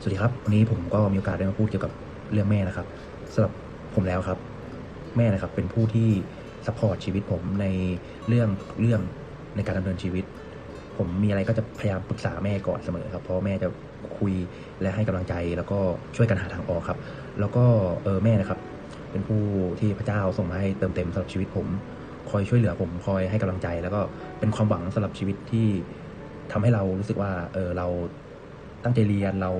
สวัสดีครับ วันนี้ผมก็มีโอกาสได้มาพูดเกี่ยวกับเรื่องแม่นะครับสำหรับผมแล้วครับ แม่นะครับเป็นผู้ที่ซัพพอร์ตชีวิตผมในเรื่องเรื่องในการดำเนินชีวิต ผมมีอะไรก็จะพยายามปรึกษาแม่ก่อนเสมอครับ เพราะแม่จะคุยและให้กำลังใจแล้วก็ช่วยกันหาทางออกครับ แล้วก็เออแม่นะครับ เป็นผู้ที่พระเจ้าส่งมาให้เติมเต็มสำหรับชีวิตผม คอยช่วยเหลือผมคอยให้กำลังใจ แล้วก็เป็นความหวังสำหรับชีวิตที่ทำให้เรารู้สึกว่าเออเรา ตั้งใจเรียนเรา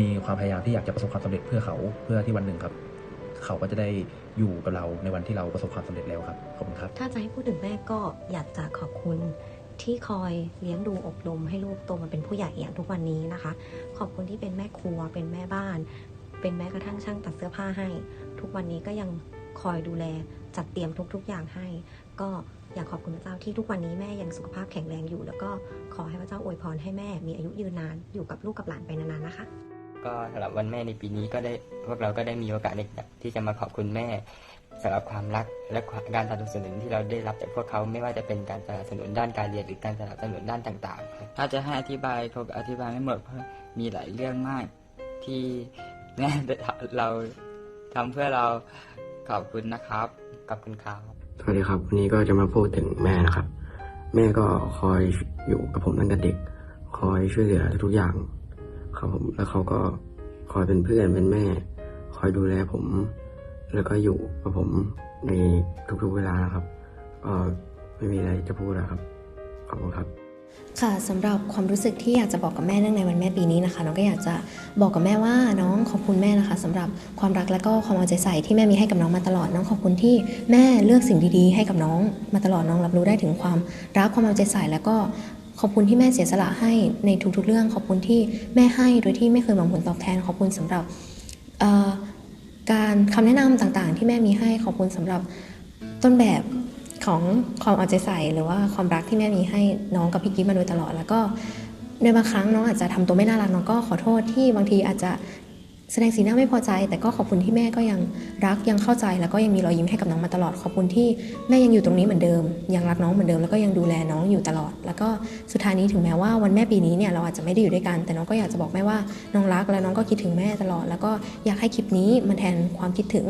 มีความพยายามที่อยากจะประสบความสำเร็จเพื่อเขาเพื่อที่วันหนึ่งครับ เขาก็จะได้อยู่กับเราในวันที่เราประสบความสำเร็จแล้วครับขอบคุณครับ ถ้าจะให้พูดถึงแม่ก็อยากจะขอบคุณที่คอยเลี้ยงดูอบรมให้ลูกโตมาเป็นผู้ใหญ่อย่างทุกวันนี้นะคะ ขอบคุณที่เป็นแม่ครัวเป็นแม่บ้าน เป็นแม้กระทั่งช่างตัดเสื้อผ้าให้ ทุกวันนี้ก็ยังคอยดูแลจัดเตรียมทุกๆอย่างให้ ก็ อยากขอบคุณพระเจ้าที่ทุกวันนี้แม่ยังสุขภาพแข็งแรงอยู่ แล้วก็ขอให้พระเจ้าอวยพรให้แม่มีอายุยืนนานอยู่กับลูกกับหลานไปนานๆนะคะ ก็สำหรับวันแม่ในปีนี้ก็ได้พวกเราก็ได้มีโอกาสในที่จะมาขอบคุณแม่สำหรับความรักและการสนับสนุนที่เราได้รับจากพวกเขาไม่ว่าจะเป็นการสนับสนุนด้านการเรียนหรือการสนับสนุนด้านต่างๆ ถ้าจะให้อธิบายคงอธิบายไม่หมดเพราะมีหลายเรื่องมากที่แม่เราทำเพื่อเราขอบคุณนะครับขอบคุณครับ สวัสดีครับวันนี้ก็จะมาพูดถึงแม่นะครับ แม่ก็คอยอยู่กับผมตั้งแต่เด็ก คอยช่วยเหลือทุกอย่างครับผมแล้วเขาก็คอยเป็นเพื่อนเป็นแม่ คอยดูแลผม แล้วก็อยู่กับผมในทุกๆเวลานะครับก็ไม่มีอะไรจะพูดแล้วครับขอบคุณครับ ค่ะสำหรับความรู้สึกที่อยากจะบอกกับแม่เนื่องในวันแม่ปีนี้นะคะน้องก็อยากจะบอกกับแม่ว่าน้องขอบคุณแม่นะคะสำหรับความรักและก็ความเอาใจใส่ที่แม่มีให้กับน้องมาตลอด น้องขอบคุณที่แม่เลือกสิ่งดีๆ ให้กับน้อง มาตลอดน้องรับรู้ได้ถึงความรักความเอาใจใส่แล้วก็ขอบคุณที่แม่เสียสละให้ในทุกๆเรื่อง ขอบคุณที่แม่ให้โดยที่ไม่เคยหวังผลตอบแทน ขอบคุณสำหรับการคำแนะนำต่างๆ ที่แม่มีให้ขอบคุณสำหรับต้นแบบ ของความเอาใจใส่หรือว่าความรักที่แม่มีให้น้องกับพี่กิ๊ฟมาโดยตลอด แล้วก็ในบางครั้งน้องอาจจะทำตัวไม่น่ารักน้องก็ขอโทษที่บางทีอาจจะแสดงสีหน้าไม่พอใจ แต่ก็ขอบคุณที่แม่ก็ยังรักยังเข้าใจ แล้วก็ยังมีรอยยิ้มให้กับน้องมาตลอด ขอบคุณที่แม่ยังอยู่ตรงนี้เหมือนเดิม ยังรักน้องเหมือนเดิมแล้วก็ยังดูแลน้องอยู่ตลอด แล้วก็สุดท้ายนี้ถึงแม้ว่าวันแม่ปีนี้เนี่ยเราอาจจะไม่ได้อยู่ด้วยกัน แต่น้องก็อยากจะบอกแม่ว่าน้องรักและน้องก็คิดถึงแม่ตลอด แล้วก็อยากให้คลิปนี้มันแทนความคิดถึง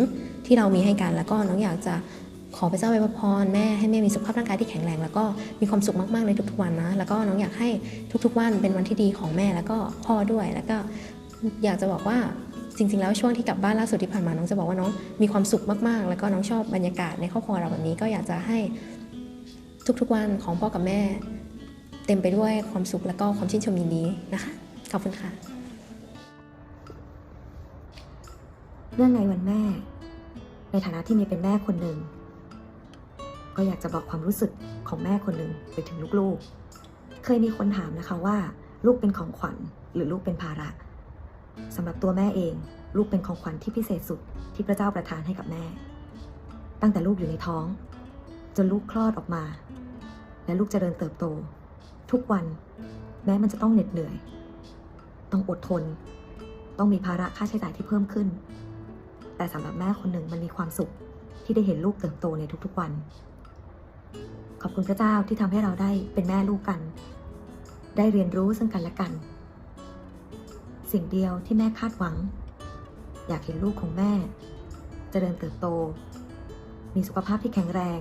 ที่เรามีให้กัน แล้วก็น้องอยากจะ ขอพระเจ้าอวยพรแม่ให้แม่มีสุขภาพร่างกายที่แข็งแรง แล้วก็มีความสุขมากๆในทุกๆวันนะ แล้วก็น้องอยากให้ทุกๆวันเป็นวันที่ดีของแม่แล้วก็พ่อด้วย แล้วก็อยากจะบอกว่าจริงๆ แล้วช่วงที่กลับบ้านล่าสุดที่ผ่านมาน้องจะบอกว่าน้องมีความสุขมากๆ แล้วก็น้องชอบบรรยากาศในครอบครัวเราแบบนี้ก็อยากจะให้ทุกๆวันของพ่อกับแม่ เต็มไปด้วยความสุขแล้วก็ความชื่นชมยินดีนะคะขอบคุณค่ะเรื่องในวันแม่ ในฐานะที่มีเป็นแม่คนหนึ่ง ก็อยากจะบอกความรู้สึกของแม่คนหนึ่งไปถึงลูกๆ เคยมีคนถามนะคะว่า ลูกเป็นของขวัญหรือลูกเป็นภาระสำหรับตัวแม่เอง ลูกเป็นของขวัญที่พิเศษสุดที่พระเจ้าประทานให้กับแม่ ตั้งแต่ลูกอยู่ในท้อง จนลูกคลอดออกมา และลูกจเจริญเติบโต ทุกวันแม้มันจะต้องเหน็ดเหนื่อย ต้องอดทน ต้องมีภาระค่าใช้จ่ายที่เพิ่มขึ้น แต่สำหรับแม่คนหนึ่งมันมีความสุขที่ได้เห็นลูกเติบโตในทุกๆวัน ขอบคุณพระเจ้าที่ทำให้เราได้เป็นแม่ลูกกัน ได้เรียนรู้ซึ่งกันและกัน สิ่งเดียวที่แม่คาดหวัง อยากเห็นลูกของแม่เจริญเติบโต มีสุขภาพที่แข็งแรง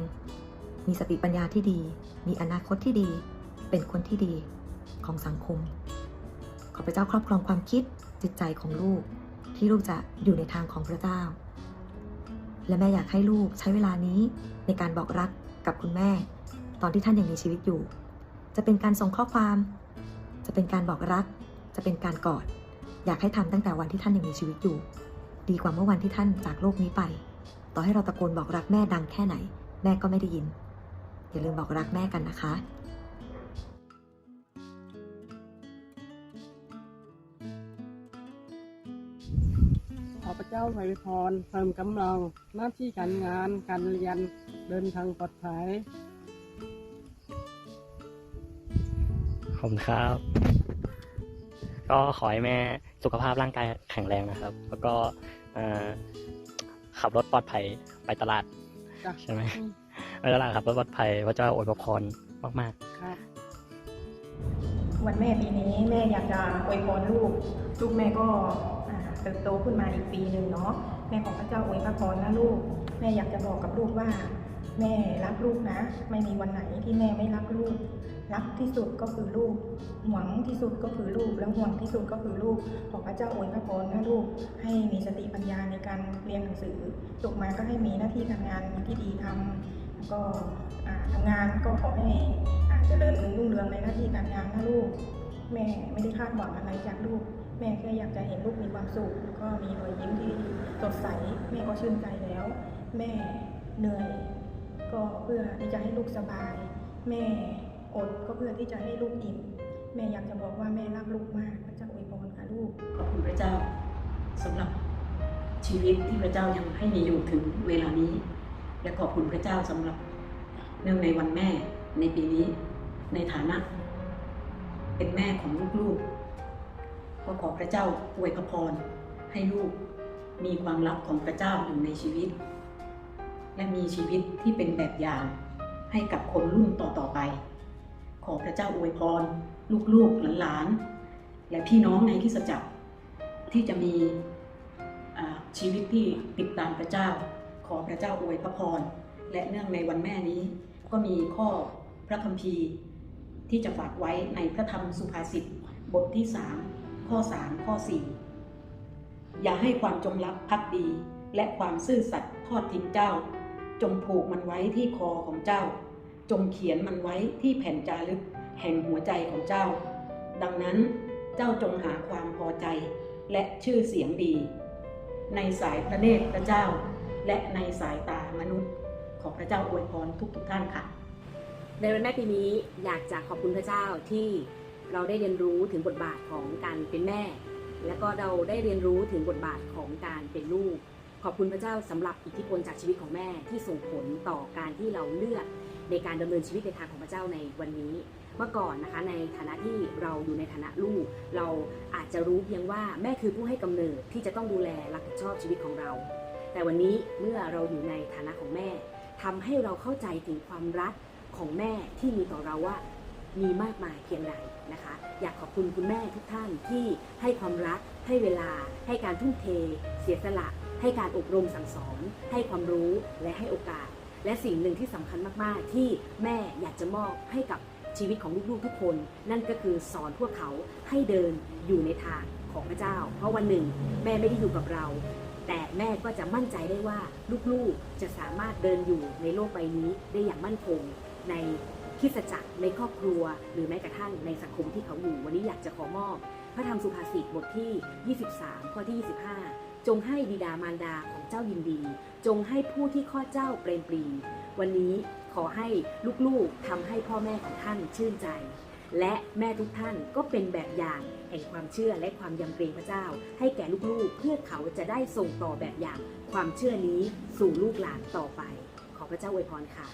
มีสติปัญญาที่ดี มีอนาคตที่ดี เป็นคนที่ดีของสังคม ขอพระเจ้าครอบครองความคิดจิตใจของลูกที่ลูกจะอยู่ในทางของพระเจ้า และแม่อยากให้ลูกใช้เวลานี้ในการบอกรักกับคุณแม่ ตอนที่ท่านยังมีชีวิตอยู่ จะเป็นการส่งข้อความ จะเป็นการบอกรัก จะเป็นการกอด อยากให้ทำตั้งแต่วันที่ท่านยังมีชีวิตอยู่ ดีกว่าเมื่อวันที่ท่านจากโลกนี้ไป ต่อให้เราตะโกนบอกรักแม่ดังแค่ไหน แม่ก็ไม่ได้ยิน อย่าลืมบอกรักแม่กันนะคะขอพระเจ้าอวยพรเพิ่มกำลังหน้าที่การงาน การเรียนเดินทางปลอดภัย ขอบคุณครับ ก็ขอให้แม่สุขภาพร่างกายแข็งแรงนะครับ แล้วก็เอ่อขับรถปลอดภัยไปตลาดจ้ะใช่ไหมอืมไปตลาดขับรถปลอดภัยพระเจ้าอวยพรมากครับวันแม่ปีนี้แม่อยากจะอวยพรลูก ลูกแม่ก็อ่าเติบโตขึ้นมาอีกปีหนึ่งเนาะแม่ของพระเจ้าอวยพรนะลูก แม่อยากจะบอกกับลูกว่า แม่รักลูกนะ ไม่มีวันไหนที่แม่ไม่รักลูก รักที่สุดก็คือลูก หวังที่สุดก็คือลูก แล้วห่วงที่สุดก็คือลูก ขอพระเจ้าอวยพรนะลูก ให้มีสติปัญญาในการเรียนหนังสือจบมาก็ให้มีหน้าที่การงานที่ดีทำแล้วก็ทำงานก็ขอให้อ่าเจริญรุ่งเรืองในหน้าที่การงานนะลูก แม่ไม่ได้คาดหวังอะไรจากลูก แม่แค่อยากจะเห็นลูกมีความสุขแล้วก็มีรอยยิ้มที่สดใส แม่ก็ชื่นใจแล้ว แม่เหนื่อย ก็เพื่อที่จะให้ลูกสบาย แม่อดก็เพื่อที่จะให้ลูกอิ่มแม่อยากจะบอกว่าแม่รักลูกมากพระเจ้าอวยพรค่ะลูกขอบคุณพระเจ้าสำหรับชีวิตที่พระเจ้ายังให้มีอยู่ถึงเวลานี้ และขอบคุณพระเจ้าสำหรับเนื่องในวันแม่ในปีนี้ในฐานะ เป็นแม่ของลูกๆก็ขอพระเจ้าอวยพรให้ลูกมีความรักของพระเจ้าอยู่ในชีวิต และมีชีวิตที่เป็นแบบอย่างให้กับคนรุ่นต่อๆไป ขอพระเจ้าอวยพร ลูกๆหลานๆ และพี่น้องในคริสจักรที่จะมีชีวิตที่ติดตามพระเจ้า ขอพระเจ้าอวยพระพร และเนื่องในวันแม่นี้ ก็มีข้อพระคัมภีร์ ที่จะฝากไว้ในพระธรรมสุภาษิตบทที่ 3 ข้อ 3 ข้อ 4 อย่าให้ความจงรักภักดี และความซื่อสัตย์ทอดทิ้งเจ้า จงผูกมันไว้ที่คอของเจ้า จงเขียนมันไว้ที่แผ่นจารึกแห่งหัวใจของเจ้า ดังนั้นเจ้าจงหาความพอใจและชื่อเสียงดี ในสายพระเนตรพระเจ้า และในสายตามนุษย์ขอพระเจ้าอวยพรทุกๆทท่านค่ะ ในวันแม่ปีนี้อยากจะขอบคุณพระเจ้าที่เราได้เรียนรู้ถึงบทบาทของการเป็นแม่ และก็เราได้เรียนรู้ถึงบทบาทของการเป็นลูก ขอบคุณพระเจ้าสำหรับอิทธิพลจากชีวิตของแม่ที่ส่งผลต่อการที่เราเลือกในการดำเนินชีวิตในทางของพระเจ้าในวันนี้ เมื่อก่อนนะคะในฐานะที่เราอยู่ในฐานะลูก เราอาจจะรู้เพียงว่าแม่คือผู้ให้กำเนิดที่จะต้องดูแลรับผิดชอบชีวิตของเรา แต่วันนี้เมื่อเราอยู่ในฐานะของแม่ทำให้เราเข้าใจถึงความรักของแม่ที่มีต่อเราว่ามีมากมายเพียงใดนะคะ อยากขอบคุณคุณแม่ทุกท่านที่ให้ความรัก ให้เวลา ให้การทุ่มเท เสียสละ ให้การอบรมสั่งสอน ให้ความรู้และให้โอกาส และสิ่งหนึ่งที่สำคัญมากๆ ที่แม่อยากจะมอบให้กับชีวิตของลูกๆทุกคน นั่นก็คือสอนพวกเขาให้เดินอยู่ในทางของพระเจ้า เพราะวันหนึ่ง แม่ไม่ได้อยู่กับเรา แต่แม่ก็จะมั่นใจได้ว่าลูกๆจะสามารถเดินอยู่ในโลกใบนี้ได้อย่างมั่นคงในคริสตจักรในครอบครัว หรือแม้กระทั่งในสังคมที่เขาอยู่ วันนี้อยากจะขอมอบ พระธรรมสุภาษิตบทที่ 23 ข้อที่ 25 จงให้บิดามารดาของเจ้ายินดี จงให้ผู้ที่ข้อเจ้าเปรมปรี วันนี้ขอให้ลูกๆทำให้พ่อแม่ของท่านชื่นใจ และแม่ทุกท่านก็เป็นแบบอย่างแห่งความเชื่อและความยำเกรงพระเจ้า ให้แก่ลูกๆ เพื่อเขาจะได้ส่งต่อแบบอย่างความเชื่อนี้สู่ลูกหลานต่อไป ขอพระเจ้าอวยพรค่ะ